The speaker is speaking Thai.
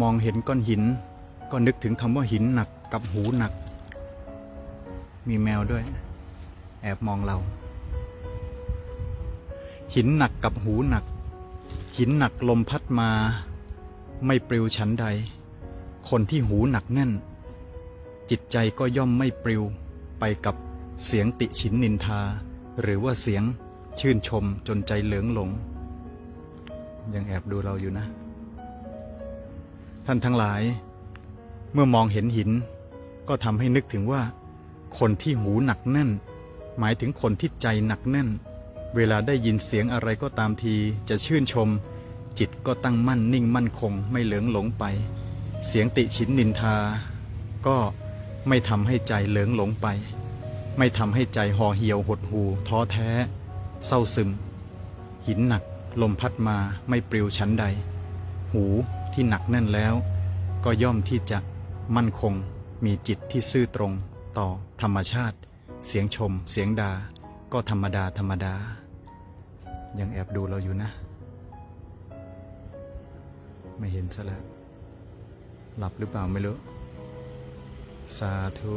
มองเห็นก้อนหิน ก็นึกถึงคำว่าหินหนักกับหูหนัก มีแมวด้วย แอบมองเรา หินหนักกับหูหนัก หินหนักลมพัดมา ไม่ปลิวชั้นใด คนที่หูหนักแน่น จิตใจก็ย่อมไม่ปลิวไปกับเสียงติฉินนินทา หรือว่าเสียงชื่นชมจนใจเหลืองหลง ยังแอบดูเราอยู่นะ ท่านทั้งหลาย เมื่อมองเห็นหิน ก็ทำให้นึกถึงว่า คนที่หูหนักแน่น หมายถึงคนที่ใจหนักแน่น เวลาได้ยินเสียงอะไรก็ตามทีจะชื่นชม จิตก็ตั้งมั่นนิ่งมั่นคงไม่เหลืองหลงไป เสียงติฉินนินทา ก็ไม่ทำให้ใจเหลืองหลงไป ไม่ทำให้ใจห่อเหี่ยวหดหูท้อแท้ เศร้าซึม หินหนักลมพัดมาไม่ปลิวชั้นใด หู ที่หนักแน่นแล้ว ก็ย่อมที่จะมั่นคงมีจิตที่ซื่อตรงต่อธรรมชาติ เสียงชม เสียงดา ก็ธรรมดาธรรมดา ยังแอบดูเราอยู่นะ ไม่เห็นซะแล้วหลับหรือเปล่าไม่รู้ สาธุ